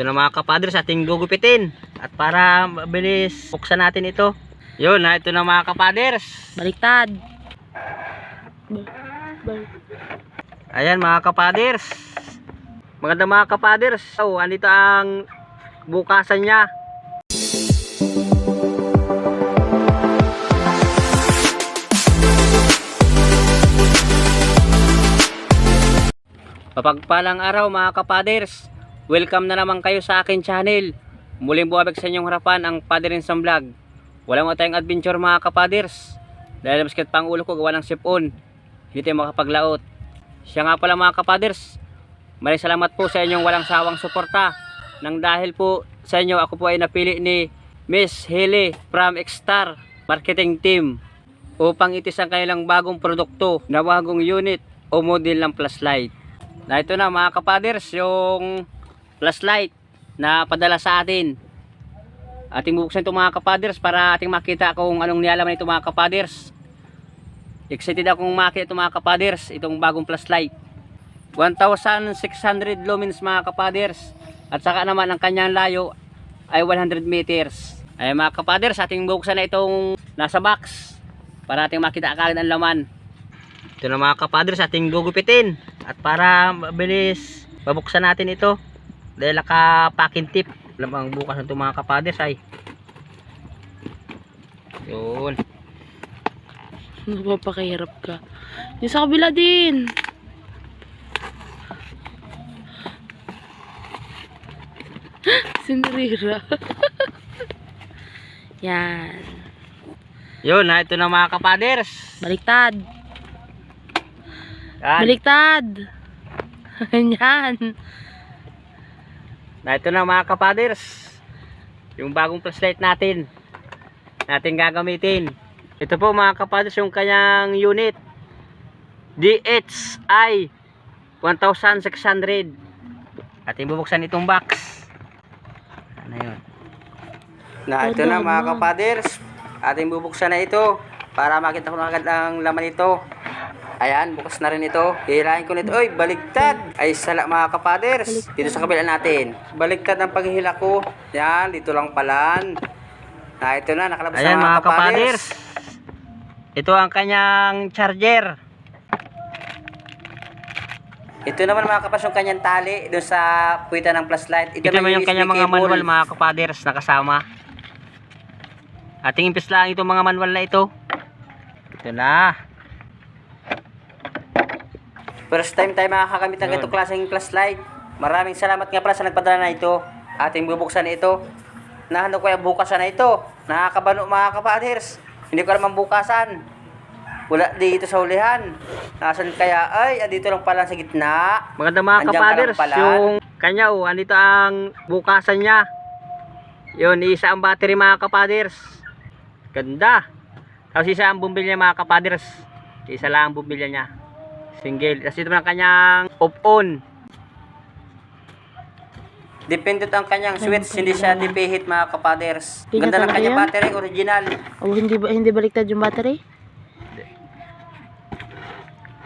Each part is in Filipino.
Ito na mga kapadres ating gugupitin. At para mabilis buksan natin ito. Yun ha, ito na mga kapadres. Baliktad. Ba- ba- Ayan mga kapaders. Maganda mga kapaders. So, andito ang bukasan niya. Papagpalang araw mga kapaders. Welcome na naman kayo sa akin channel. Muling buwabag sa inyong harapan ang Paderin sa Vlog. Walang mo tayong adventure mga kapaders. Dahil masakit pang ulo ko gawa ng sipon. Hindi tayo makapaglaot. Siya nga pala mga kapaders, maraming salamat po sa inyong walang sawang suporta. Nang dahil po sa inyo, ako po ay napili ni Miss Hele from Xstar Marketing Team upang itis ang kanilang bagong produkto na bagong unit o model ng flashlight. Na ito na mga kapaders, yung flashlight na padala sa atin. Ating bubuksan ito mga kapaders para ating makita kung anong nialaman ito mga kapaders. Excited akong makita ito mga kapaders, itong bagong flashlight. 1,600 lumens mga kapaders. At saka naman ang kanyang layo ay 100 meters. Ay mga kapaders, ating buksan na itong nasa box para ating makita agad ang laman. Ito na mga kapaders, ating gugupitin. At para mabilis babuksan natin ito dahil naka-packing tip. Lamang bukas nito mga kapaders ay. Yun. Napapakahirap ka. Yung sa kabila din. Sinrira. Yan. Yun ha, ito na mga kapaders. Baliktad. Yan. Baliktad. Yan. Na ito na mga kapaders. Yung bagong flashlight natin. Natin gagamitin. Ito po mga kapaders yung kanyang unit. DHI 1600. Ating bubuksan itong box. Ano yun? Na ito na mga kapaders. Ating bubuksan na ito para makita ko na agad ang laman ito. Ayan, bukas na rin ito. Hihilahin ko nito. Oy, baligtad! Ay, sala mga kapaders. Dito sa kabila natin. Baligtad ang paghihila ko. Yan, dito lang palan. Na, ito na, nakalabas Ayan, na mga mga kapaders. Ito ang kanyang charger. Ito naman mga kapas yung kanyang tali doon sa puwitan ng flashlight. Ito naman yung kanyang mga cable. manual mga kapaders nakasama. Ating impis lang itong mga manual na ito. Ito na. First time tayo makakagamit ng ganitong klaseng flashlight. Maraming salamat nga pala sa nagpadala na ito. Ating bubuksan ito. Nahano ko yung bukasan na ito. Nakakabano mga kapaders. Hindi ko naman bukasan. Wala dito sa ulihan. Nasaan kaya? Ay, andito lang pala sa gitna. Maganda mga Andiyan kapaders. Yung kanya oh, andito ang bukasan niya. Yun, isa ang battery mga kapaders. Ganda. Tapos isa ang bumbilya mga kapaders. Isa lang ang bumbilya niya. Single. Tapos ito ang kanyang off-on. Depende ang kanyang switch, hindi siya dipihit mga kapaders. Ganda ng talaga kanyang yan? battery, original. Oh, hindi ba hindi baliktad yung battery?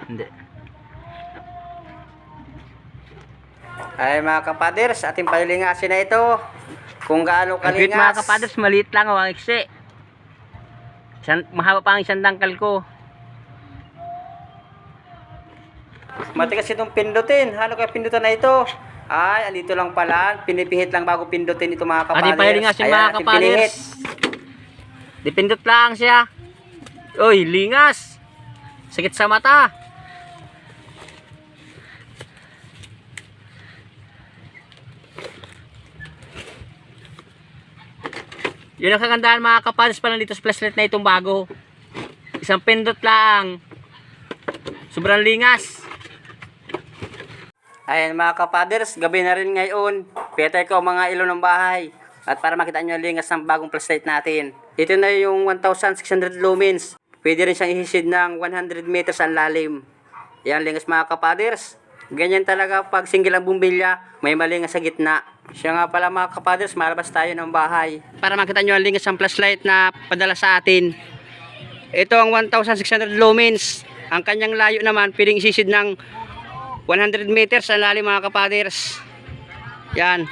Hindi. Ay mga kapaders, ating palilingasin na ito. Kung gaano Ang kalingas. mga kapaders, maliit lang oh, ang iksi. Isang, mahaba pa ang isang dangkal ko. Matigas itong pindutin. Hano kaya pindutan na ito? Ay, andito lang pala. Pinipihit lang bago pindutin ito mga kapaders. Ating palilingasin Ayan, mga ating kapaders. Dipindot lang siya. Uy, lingas. Sakit sa mata. Yun ang kagandahan mga kapalis pa lang dito sa flashlight na itong bago. Isang pindot lang. Sobrang lingas. Ayan mga kapaders, gabi na rin ngayon. Petay ko mga ilo ng bahay. At para makita nyo lingas ng bagong flashlight natin. Ito na yung 1,600 lumens. Pwede rin siyang ihisid ng 100 meters ang lalim. Yan lingas mga kapaders. Ganyan talaga pag single ang bumbilya, may malingas sa gitna. Siya nga pala mga kapaders, malabas tayo ng bahay. Para makita nyo ang lingas ng flashlight na padala sa atin. Ito ang 1,600 lumens. Ang kanyang layo naman, pwedeng isisid ng 100 meters ang lalim mga kapaders. Yan.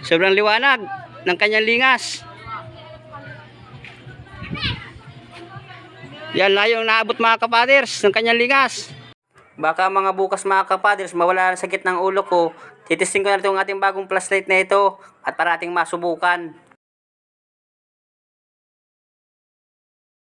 Sobrang liwanag ng kanyang lingas. Yan na yung naabot mga kapaders ng kanyang lingas. Baka mga bukas mga kapaders mawala ang sakit ng ulo ko. Titisting ko na itong ating bagong flashlight na ito at para ating masubukan.